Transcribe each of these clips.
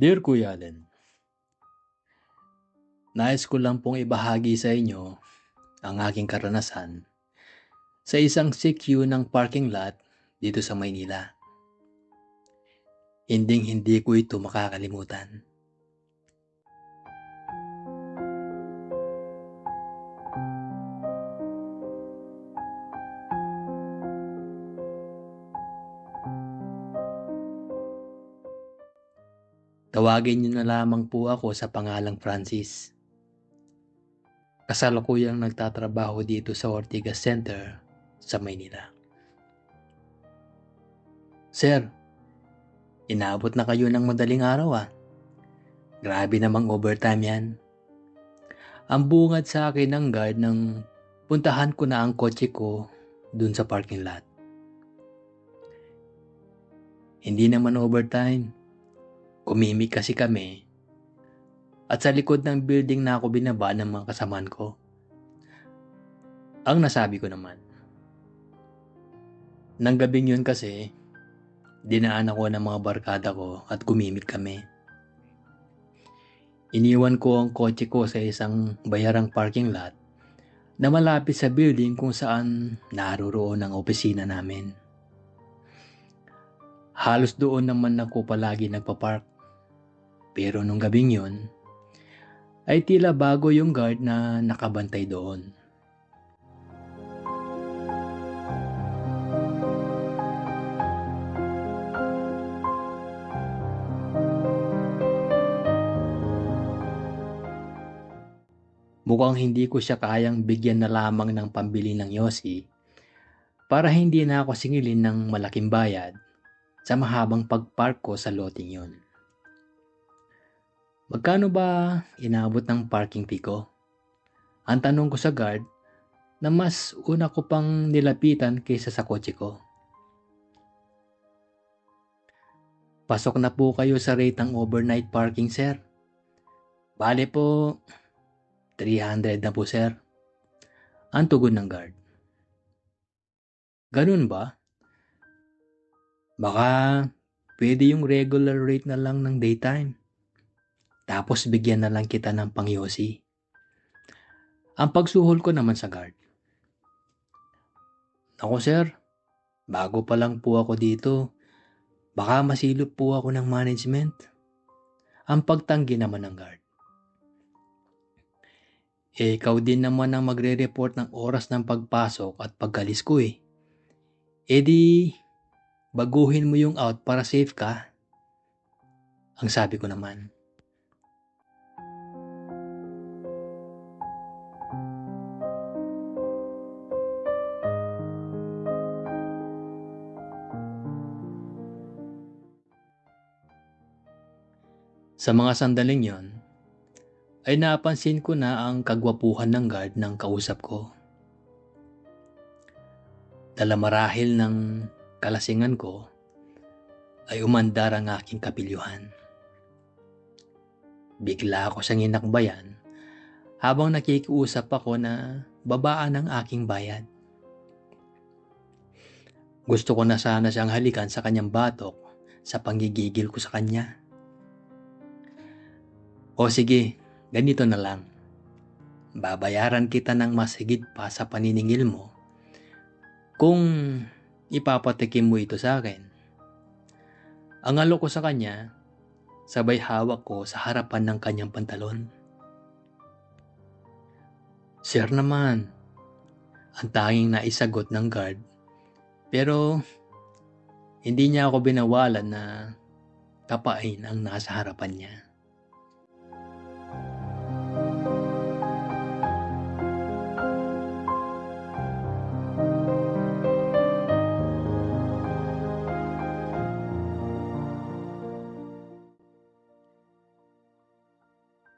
Dear Kuya Allen, Nais ko lang pong ibahagi sa inyo ang aking karanasan sa isang CQ ng parking lot dito sa Maynila. Hinding hindi ko ito makakalimutan. Tawagin niyo na lamang po ako sa pangalang Francis. Kasalukuyang nagtatrabaho dito sa Ortigas Center sa Maynila. Sir, inabot na kayo ng madaling araw ah. Grabe namang overtime yan. Ang bungad sa akin ng guard ng puntahan ko na ang kotse ko dun sa parking lot. Hindi naman overtime. Kumimik kasi kami at sa likod ng building na ako binaba ng mga kasamaan ko. Ang nasabi ko naman. Nang gabing yun kasi, dinaan ako ng mga barkada ko at kumimik kami. Iniwan ko ang kotse ko sa isang bayarang parking lot na malapit sa building kung saan naroroon ang opisina namin. Halos doon naman ako palagi nagpa-park. Pero nung gabing yun, ay tila bago yung guard na nakabantay doon. Mukhang hindi ko siya kayang bigyan na lamang ng pambili ng Yossi para hindi na ako singilin ng malaking bayad sa mahabang pagpark ko sa loting yon. Magkano ba inabot ng parking fee ko? Ang tanong ko sa guard na mas una ko pang nilapitan kaysa sa kotse ko. Pasok na po kayo sa rate ng overnight parking, sir. Bale po, 300 na po, sir. Ang tugon ng guard. Ganun ba? Baka pwede yung regular rate na lang ng daytime. Tapos bigyan na lang kita ng pangyosi. Ang pagsuhol ko naman sa guard. Ako sir, bago pa lang po ako dito. Baka masilip po ako ng management. Ang pagtanggi naman ng guard. Eh, ikaw din naman ang magre-report ng oras ng pagpasok at pagkalis ko eh. E di, baguhin mo yung out para safe ka. Ang sabi ko naman. Sa mga sandaling yon, ay napansin ko na ang kagwapuhan ng guard ng kausap ko. Dala marahil ng kalasingan ko, ay umandar ang aking kapilyuhan. Bigla ako siyang inakbayan habang nakikiusap ako na babaan ang aking bayad. Gusto ko na sana siyang halikan sa kanyang batok sa panggigigil ko sa kanya. O sige, ganito na lang. Babayaran kita ng mas higit pa sa paniningil mo kung ipapatikim mo ito sa akin. Ang alo ko sa kanya, sabay hawak ko sa harapan ng kanyang pantalon. Sir naman, ang tanging naisagot ng guard. Pero hindi niya ako binawalan na kapain ang nasa harapan niya.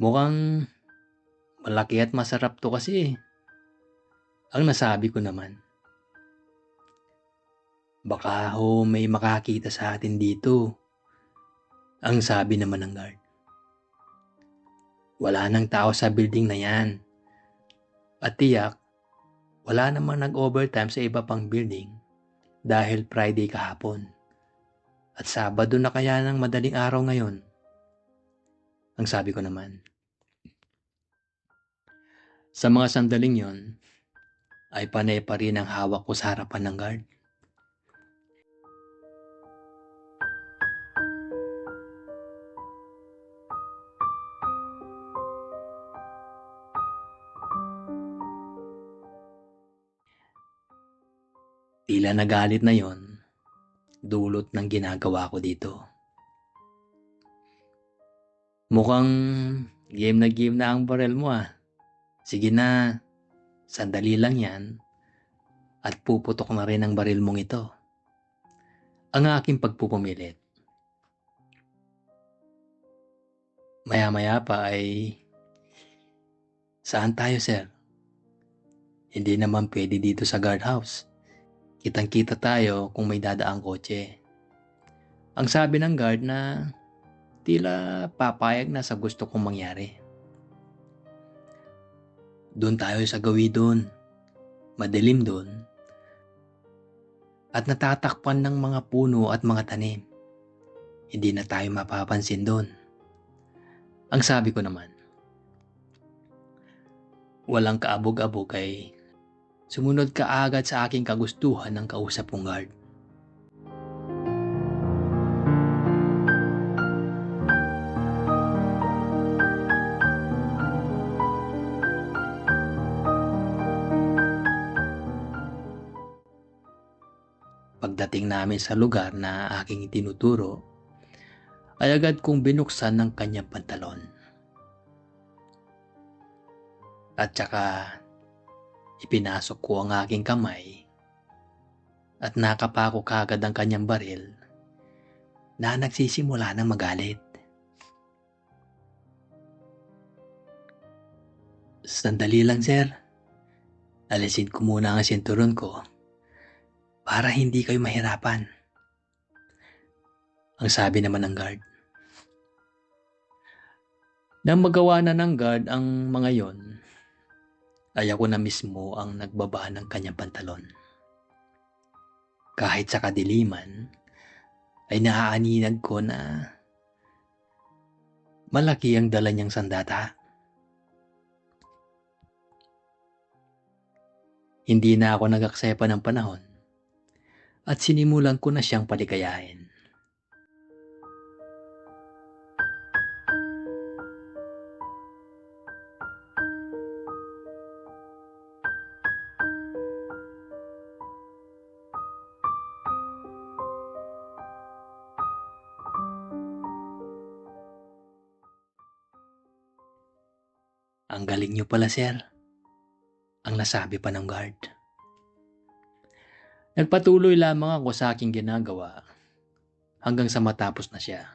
Mukhang malaki at masarap to kasi. Ang nasabi ko naman. Baka ho may makakita sa atin dito. Ang sabi naman ng guard. Wala nang tao sa building na yan. At tiyak, wala namang nag-overtime sa iba pang building dahil Friday kahapon. At Sabado na kaya ng madaling araw ngayon. Ang sabi ko naman. Sa mga sandaling yon, ay panay pa rin ang hawak ko sa harapan ng guard. Tila nagalit na yon, dulot ng ginagawa ko dito. Mukhang game na game na ang barel mo ah. Sige na, sandali lang yan at puputok na rin ang baril mong ito. Ang aking pagpupumilit. Maya-maya pa ay, saan tayo sir? Hindi naman pwede dito sa guardhouse. Kitang-kita tayo kung may dadaang kotse. Ang sabi ng guard na tila papayag na sa gusto kong mangyari. Doon tayo sa gawi doon. Madilim doon. At natatakpan ng mga puno at mga tanim. Hindi na tayo mapapansin doon. Ang sabi ko naman, walang kaabog-abog ay sumunod ka agad sa aking kagustuhan ng kausap kong guard. Pagdating namin sa lugar na aking itinuturo, ay agad kong binuksan ng kanyang pantalon. At saka ipinasok ko ang aking kamay at nakapako kagad ang kanyang baril na nagsisimula ng magalit. Sandali lang sir. Alisin ko muna ang sinturon ko para hindi kayo mahirapan. Ang sabi naman ng guard. Nang magawa na ng guard ang mga yon, ay ako na mismo ang nagbaba ng kanyang pantalon. Kahit sa kadiliman, ay naaaninag ko na malaki ang dala niyang sandata. Hindi na ako nagaksepa ng panahon at sinimulan ko na siyang paligayahin. Ang galing niyo pala, sir. Ang nasabi pa ng guard. Nagpatuloy lamang ako sa aking ginagawa hanggang sa matapos na siya.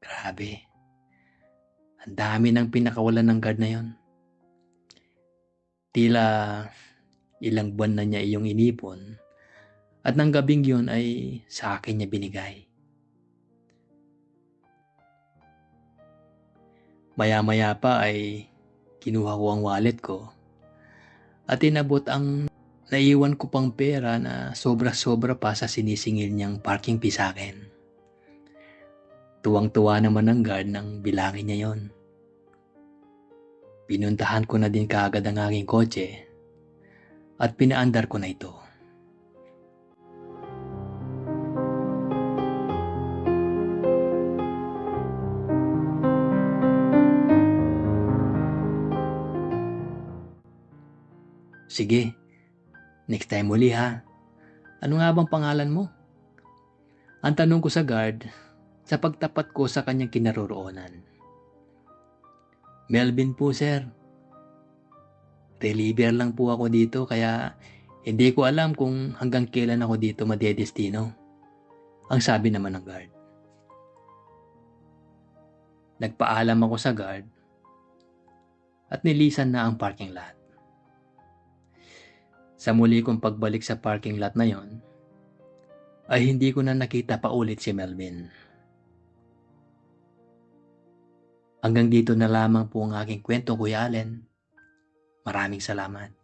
Grabe. Ang dami ng pinakawalan ng guard na yon. Tila ilang buwan na niya iyong inipon at ng gabing yun ay sa akin niya binigay. Maya-maya pa ay kinuha ko ang wallet ko at inabot ang naiwan ko pang pera na sobra-sobra pa sa sinisingil niyang parking fee sa akin. Tuwang-tuwa naman ang guard nang bilangin niya yon. Pinuntahan ko na din kaagad ang aking kotse at pinaandar ko na ito. Sige, next time muli ha. Ano nga bang pangalan mo? Ang tanong ko sa guard sa pagtapat ko sa kanyang kinaroroonan. Melvin po sir. Reliever lang po ako dito kaya hindi ko alam kung hanggang kailan ako dito madedestino. Ang sabi naman ng guard. Nagpaalam ako sa guard at nilisan na ang parking lot. Sa muli kong pagbalik sa parking lot na yon, ay hindi ko na nakita pa ulit si Melvin. Hanggang dito na lamang po ang aking kwento, Kuya Allen. Maraming salamat.